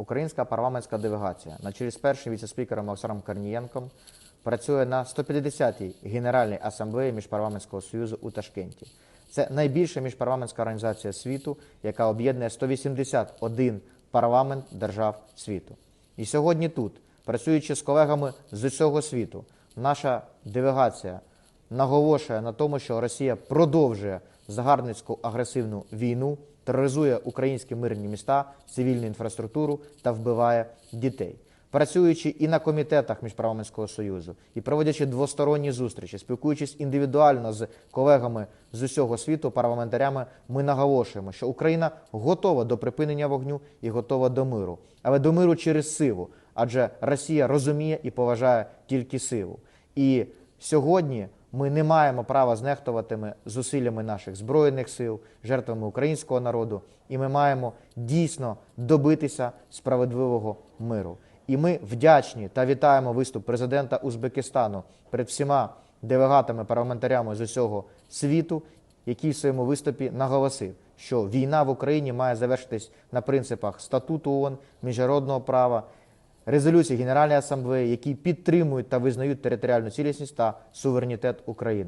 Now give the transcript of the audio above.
Українська парламентська делегація на чолі з першим віце-спікером Олександром Корнієнком працює на 150-й Генеральній асамблеї Міжпарламентського союзу у Ташкенті. Це найбільша міжпарламентська організація світу, яка об'єднує 181 парламент держав світу. І сьогодні тут, працюючи з колегами з усього світу, наша делегація наголошує на тому, що Росія продовжує загарбницьку агресивну війну, тероризує українські мирні міста, цивільну інфраструктуру та вбиває дітей. Працюючи і на комітетах міжпарламентського союзу, і проводячи двосторонні зустрічі, спілкуючись індивідуально з колегами з усього світу, парламентарями, ми наголошуємо, що Україна готова до припинення вогню і готова до миру, але до миру через силу, адже Росія розуміє і поважає тільки силу. І сьогодні ми не маємо права знехтуватими зусиллями наших збройних сил, жертвами українського народу, і ми маємо дійсно добитися справедливого миру. І ми вдячні та вітаємо виступ президента Узбекистану перед всіма делегатами, парламентарями з усього світу, який в своєму виступі наголосив, що війна в Україні має завершитись на принципах статуту ООН, міжнародного права, резолюції Генеральної асамблеї, які підтримують та визнають територіальну цілісність та суверенітет України.